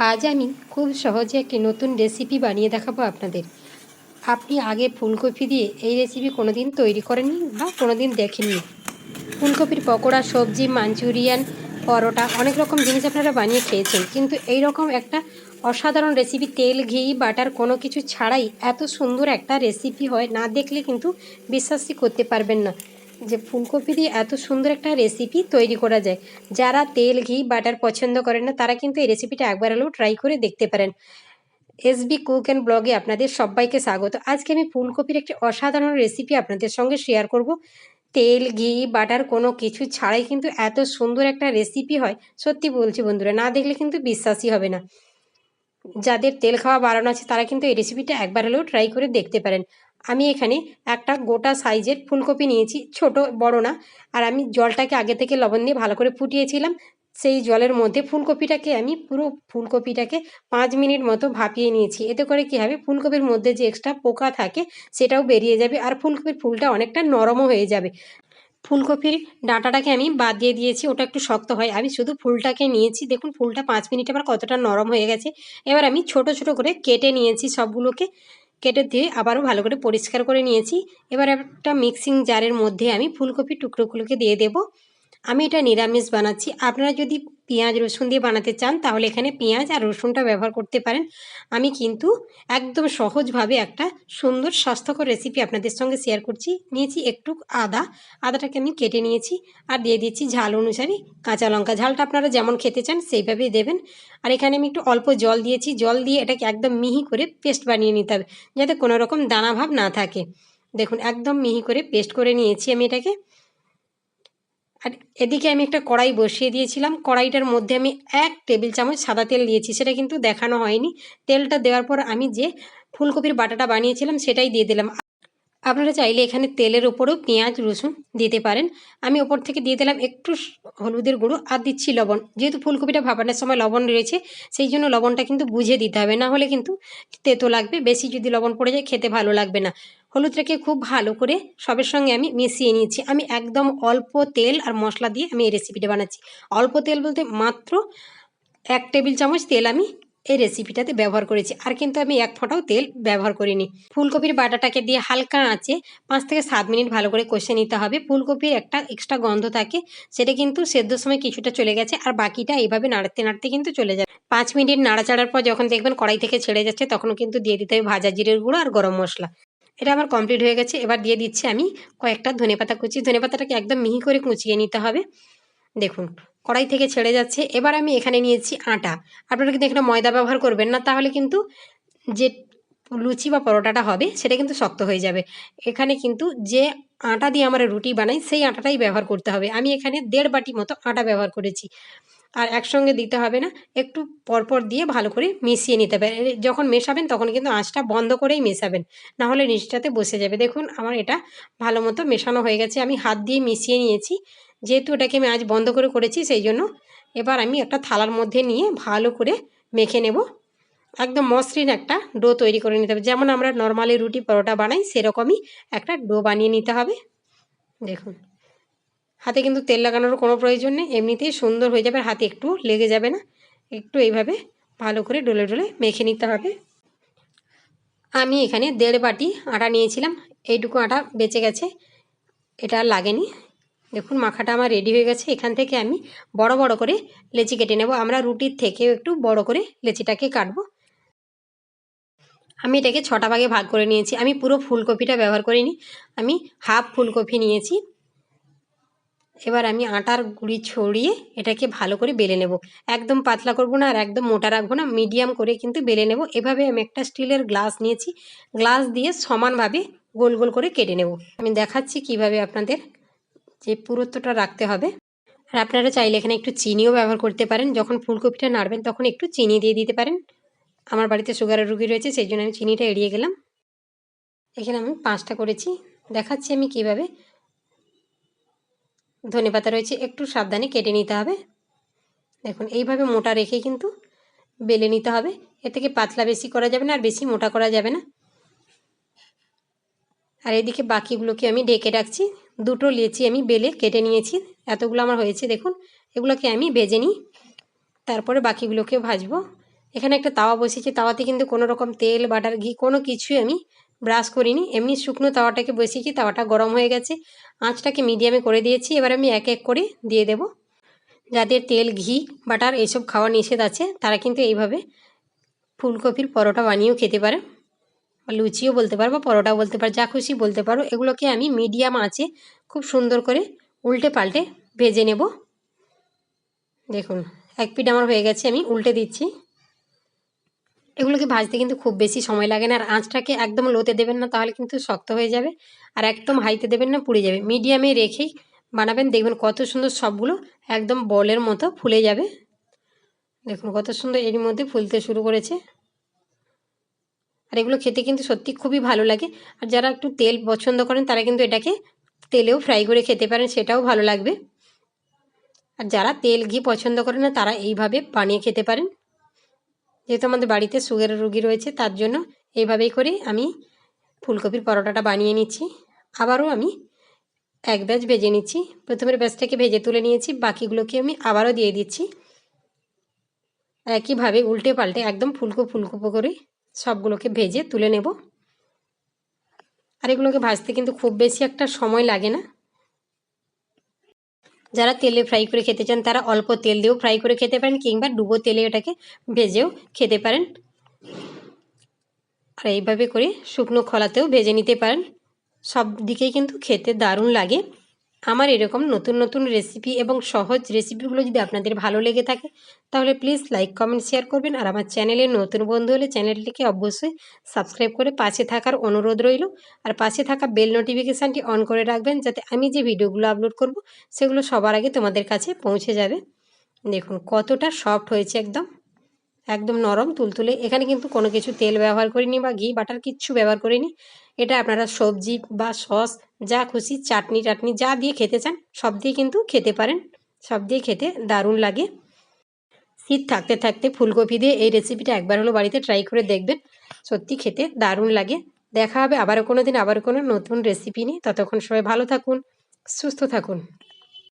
আজ আমি খুব সহজে একটি নতুন রেসিপি বানিয়ে দেখাবো আপনাদের। আপনি আগে ফুলকপি দিয়ে এই রেসিপি কোনো দিন তৈরি করেননি বা কোনো দিন দেখেননি। ফুলকপির পকোড়া, সবজি, মাঞ্চুরিয়ান, পরোটা অনেক রকম জিনিস আপনারা বানিয়ে খেয়েছেন। কিন্তু এই রকম একটা অসাধারণ রেসিপি তেল, ঘি, বাটার কোনো কিছু ছাড়াই এত সুন্দর একটা রেসিপি হয়, না দেখলে কিন্তু বিশ্বাসই করতে পারবেন না। যে ফুলকপি দিয়ে এত সুন্দর একটা রেসিপি তৈরি করা যায়। যারা তেল, ঘি বাটার পছন্দ করেন না, তারা কিন্তু এই রেসিপিটা একবার হলেও ট্রাই করে দেখতে পারেন। এসবি কুক অ্যান্ড ব্লগে আপনাদের সবাইকে স্বাগত। আজকে আমি ফুলকপির একটি অসাধারণ রেসিপি আপনাদের সঙ্গে শেয়ার করব। তেল, ঘি বাটার কোনো কিছু ছাড়াই কিন্তু এত সুন্দর একটা রেসিপি হয়। সত্যি বলছি বন্ধুরা, না দেখলে কিন্তু বিশ্বাসই হবে না। যাদের তেল খাওয়া বাড়ানো আছে, তারা কিন্তু এই রেসিপিটা একবার হলেও ট্রাই করে দেখতে পারেন। আমি এখানে একটা গোটা সাইজের ফুলকপি নিয়েছি, ছোট, বড় না। আর আমি জলটাকে আগে থেকে লবণ দিয়ে ভালো করে ফুটিয়েছিলাম। সেই জলের মধ্যে ফুলকপিটাকে আমি পুরো ফুলকপিটাকে পাঁচ মিনিট মতো ভাপিয়ে নিয়েছি। এতে করে কী হবে? ফুলকপির মধ্যে যে এক্সট্রা পোকা থাকে, সেটাও বেরিয়ে যাবে আর ফুলকপির ফুলটা অনেকটা নরমও হয়ে যাবে। ফুলকপির ডাঁটাটাকে আমি বাদ দিয়ে দিয়েছি, ওটা একটু শক্ত হয়। আমি শুধু ফুলটাকে নিয়েছি। দেখুন, ফুলটা পাঁচ মিনিট আবার কতটা নরম হয়ে গেছে। এবার আমি ছোট ছোট করে কেটে নিয়েছি সবগুলোকে। কেটে দিয়ে আবারও ভালো করে পরিষ্কার করে নিয়েছি। এবার একটা মিক্সিং জারের মধ্যে আমি ফুলকপির টুকরোগুলোকে দিয়ে দেব। আমি এটা নিরামিষ বানাচ্ছি। আপনারা যদি পেঁয়াজ রসুন দিয়ে বানাতে চান, তাহলে এখানে পেঁয়াজ আর রসুনটা ব্যবহার করতে পারেন। আমি কিন্তু একদম সহজভাবে একটা সুন্দর, স্বাস্থ্যকর রেসিপি আপনাদের সঙ্গে শেয়ার করছি। নিয়েছি একটু আদা, আদাটাকে আমি কেটে নিয়েছি আর দিয়ে দিচ্ছি ঝাল অনুসারে কাঁচা লঙ্কা। ঝালটা আপনারা যেমন খেতে চান, সেইভাবেই দেবেন। আর এখানে আমি একটু অল্প জল দিয়েছি। জল দিয়ে এটাকে একদম মিহি করে পেস্ট বানিয়ে নিতে হবে, যাতে কোনো রকম দানা ভাব না থাকে। দেখুন, একদম মিহি করে পেস্ট করে নিয়েছি আমি এটাকে। আর এদিকে আমি একটা কড়াই বসিয়ে দিয়েছিলাম। কড়াইটার মধ্যে আমি এক টেবিল চামচ সাদা তেল দিয়েছি, সেটা কিন্তু দেখানো হয়নি। তেলটা দেওয়ার পর আমি যে ফুলকপির বাটাটা বানিয়েছিলাম, সেটাই দিয়ে দিলাম। আপনারা চাইলে এখানে তেলের ওপরেও পেঁয়াজ, রসুন দিতে পারেন। আমি ওপর থেকে দিয়ে দিলাম একটু হলুদের গুঁড়ো আর দিচ্ছি লবণ। যেহেতু ফুলকপিটা ভাপানোর সময় লবণ রয়েছে, সেই জন্য লবণটা কিন্তু বুঝে দিতে হবে। না হলে কিন্তু তেতো লাগবে, বেশি যদি লবণ পড়ে যায়, খেতে ভালো লাগবে না। হলুদটাকে খুব ভালো করে সবের সঙ্গে আমি মিশিয়ে নিয়েছি। আমি একদম অল্প তেল আর মশলা দিয়ে আমি এই রেসিপিটা বানাচ্ছি। অল্প তেল বলতে মাত্র এক টেবিল চামচ তেল আমি এই রেসিপিটাতে ব্যবহার করেছি। আর কিন্তু আমি এক ফোঁটাও তেল ব্যবহার করিনি। ফুলকপির বাটাটাকে দিয়ে হালকা আঁচে পাঁচ থেকে সাত মিনিট ভালো করে কষে নিতে হবে। ফুলকপির একটা এক্সট্রা গন্ধ থাকে, সেটা কিন্তু সেদ্ধর সময় কিছুটা চলে গেছে আর বাকিটা এইভাবে নাড়তে নাড়তে কিন্তু চলে যাবে পাঁচ মিনিট নাড়াচাড়ার পর যখন দেখবেন কড়াই থেকে ছেড়ে যাচ্ছে তখন কিন্তু দিয়ে দিতে হবে ভাজা জিরের গুঁড়ো আর গরম মশলা। এটা আমার কমপ্লিট হয়ে গেছে। এবার দিয়ে দিচ্ছি আমি কয়েকটা ধনেপাতা কুচি। ধনেপাতাটাকে একদম মিহি করে কুচিয়ে নিতে হবে। দেখুন, কড়াই থেকে ছেড়ে যাচ্ছে। এবার আমি এখানে নিয়েছি আটা। আপনারা কিন্তু এখানে ময়দা ব্যবহার করবেন না, তাহলে কিন্তু যে লুচি বা পরোটাটা হবে, সেটা কিন্তু শক্ত হয়ে যাবে। এখানে কিন্তু যে আটা দিয়ে আমরা রুটি বানাই, সেই আটাটাই ব্যবহার করতে হবে। আমি এখানে দেড় বাটি মতো আটা ব্যবহার করেছি। আর একসঙ্গে দিতে হবে না, একটু পরপর দিয়ে ভালো করে মিশিয়ে নিতে হবে। যখন মেশাবেন তখন কিন্তু আঁচটা বন্ধ করেই মেশাবেন, না হলে নিচটাতে বসে যাবে। দেখুন আমার এটা ভালো মতো মেশানো হয়ে গেছে, আমি হাত দিয়ে মিশিয়ে নিয়েছি। যেহেতু এটাকে আমি আজ বন্ধ করে করেছি সেই জন্য এবার আমি একটা থালার মধ্যে নিয়ে ভালো করে মেখে নেব। একদম মসৃণ একটা ডো তৈরি করে নিতে হবে। যেমন আমরা নর্মালি রুটি পরোটা বানাই, সেরকমই একটা ডো বানিয়ে নিতে হবে। দেখুন। হাতে কিন্তু তেল লাগানোর কোনো প্রয়োজন নেই, এমনিতেই সুন্দর হয়ে যাবে হাতে একটু লেগে যাবে না। একটু এইভাবে ভালো করে ডলে ডলে মেখে নিতে হবে। আমি এখানে দেড় বাটি আটা নিয়েছিলাম, এইটুকু আটা বেঁচে গেছে, এটা লাগেনি। দেখুন, মাখাটা আমার রেডি হয়ে গেছে। এখান থেকে আমি বড় বড় করে লেচি কেটে নেব। আমরা রুটির থেকেও একটু বড় করে লেচিটাকে কাটবো। আমি এটাকে ছটা ভাগে ভাগ করে নিয়েছি। আমি পুরো ফুলকপিটা ব্যবহার করিনি। আমি হাফ ফুলকপি নিয়েছি। এবার আমি আটার গুঁড়ি ছড়িয়ে এটাকে ভালো করে বেলে নেব। একদম পাতলা করব না আর একদম মোটা রাখব না, মিডিয়াম করে কিন্তু বেলে নেব। এভাবে আমি একটা স্টিলের গ্লাস নিয়েছি। গ্লাস দিয়ে সমানভাবে গোল গোল করে কেটে নেব। আমি দেখাচ্ছি কীভাবে আপনাদের যে পুরুত্বটা রাখতে হবে। আর আপনারা চাইলে এখানে একটু চিনিও ব্যবহার করতে পারেন। যখন ফুলকপিটা নাড়বেন তখন একটু চিনি দিয়ে দিতে পারেন। আমার বাড়িতে সুগারের রুগী রয়েছে, সেই জন্য আমি চিনিটা এড়িয়ে গেলাম। এখানে আমি পাঁচটা করেছি। দেখাচ্ছি আমি কীভাবে ধনে পাতা রয়েছে, একটু সাবধানে কেটে নিতে হবে। দেখুন, এইভাবে মোটা রেখে কিন্তু বেলে নিতে হবে। এ থেকে পাতলা বেশি করা যাবে না আর বেশি মোটা করা যাবে না। আর এদিকে বাকিগুলোকে আমি ঢেকে রাখছি। দুটো লেচি আমি বেলে কেটে নিয়েছি। এতগুলো আমার হয়েছে, দেখুন। এগুলোকে আমি ভেজে নিই। তারপরে বাকিগুলোকে ভাজবো। এখানে একটা তাওয়া বসিয়েছি তাওয়াতে কিন্তু কোনো রকম তেল, বাটার, ঘি কোনো কিছুই আমি ব্রাশ করিনি। এমনি শুকনো তাওয়াটাকে বসিয়েছি, তাওয়াটা গরম হয়ে গেছে। আঁচটাকে মিডিয়ামে করে দিয়েছি। এবার আমি এক এক করে দিয়ে দেব। যাদের তেল, ঘি, বাটার এইসব খাওয়া নিষেধ আছে, তারা কিন্তু এইভাবে ফুলকপির পরোটা বানিয়েও খেতে পারে। লুচিও বলতে পারো বা পরোটাও বলতে পারো, যা খুশি বলতে পারো। এগুলোকে আমি মিডিয়াম আঁচে খুব সুন্দর করে উল্টে পাল্টে ভেজে নেব। দেখুন, এক পিঠ আমার হয়ে গেছে, আমি উল্টে দিচ্ছি। এগুলোকে ভাজতে কিন্তু খুব বেশি সময় লাগে না। আর আঁচটাকে একদম লোতে দেবেন না, তাহলে কিন্তু শক্ত হয়ে যাবে। আর একদম হাইতে দেবেন না, পুড়ে যাবে। মিডিয়ামে রেখেই বানাবেন। দেখবেন কত সুন্দর সবগুলো একদম বলের মতো ফুলে যাবে। দেখুন কত সুন্দর এর মধ্যে ফুলতে শুরু করেছে। আর এগুলো খেতে কিন্তু সত্যি খুবই ভালো লাগে। আর যারা একটু তেল পছন্দ করেন, তারা কিন্তু এটাকে তেলেও ফ্রাই করে খেতে পারেন, সেটাও ভালো লাগবে। আর যারা তেল ঘি পছন্দ করে না, তারা এইভাবে বানিয়ে খেতে পারেন। যেহেতু আমাদের বাড়িতে সুগারের রুগী রয়েছে, তার জন্য এইভাবেই করে আমি ফুলকপির পরোটাটা বানিয়ে নিচ্ছি। আবারও আমি এক ব্যাচ ভেজে নিচ্ছি। প্রথমের ব্যাচটাকে ভেজে তুলে নিয়েছি, বাকিগুলোকে আমি আবারও দিয়ে দিচ্ছি। একইভাবে উল্টে পাল্টে একদম ফুলকো ফুলকো করে সবগুলোকে ভেজে তুলে নেব। আর এগুলোকে ভাজতে কিন্তু খুব বেশি একটা সময় লাগে না। যারা তেলে ফ্রাই করে খেতে চান, তারা অল্প তেল দিয়েও ফ্রাই করে খেতে পারেন কিংবা ডুবো তেলে এটাকে ভেজেও খেতে পারেন। আর এইভাবে করে শুকনো খোলাতেও ভেজে নিতে পারেন। সব দিকেই কিন্তু খেতে দারুণ লাগে। আমার এরকম নতুন নতুন রেসিপি এবং সহজ রেসিপিগুলো যদি আপনাদের ভালো লেগে থাকে, তাহলে প্লিজ লাইক কমেন্ট শেয়ার করবেন। আর আমার চ্যানেলে নতুন বন্ধু হলে চ্যানেলটিকে অবশ্যই সাবস্ক্রাইব করে পাশে থাকার অনুরোধ রইল। আর পাশে থাকা বেল নোটিফিকেশানটি অন করে রাখবেন যাতে আমি যে ভিডিওগুলো আপলোড করব, সেগুলো সবার আগে তোমাদের কাছে পৌঁছে যাবে। দেখুন কতটা সফট হয়েছে একদম। একদম নরম তুলতুলে। এখানে কিন্তু কোনো কিছু তেল ব্যবহার করিনি বা ঘি, বাটার কিচ্ছু ব্যবহার করিনি। এটা আপনারা সবজি বা সস, যা খুশি, চাটনি টাটনি, যা দিয়ে খেতে চান, সব দিয়ে কিন্তু খেতে পারেন। সব দিয়ে খেতে দারুণ লাগে। শীত থাকতে থাকতে ফুলকপি দিয়ে এই রেসিপিটা একবার হলো বাড়িতে ট্রাই করে দেখবেন। সত্যি খেতে দারুণ লাগে। দেখা হবে আবারও কোনো দিন আবারও কোনো নতুন রেসিপি নিয়ে। ততক্ষণ সবাই ভালো থাকুন, সুস্থ থাকুন।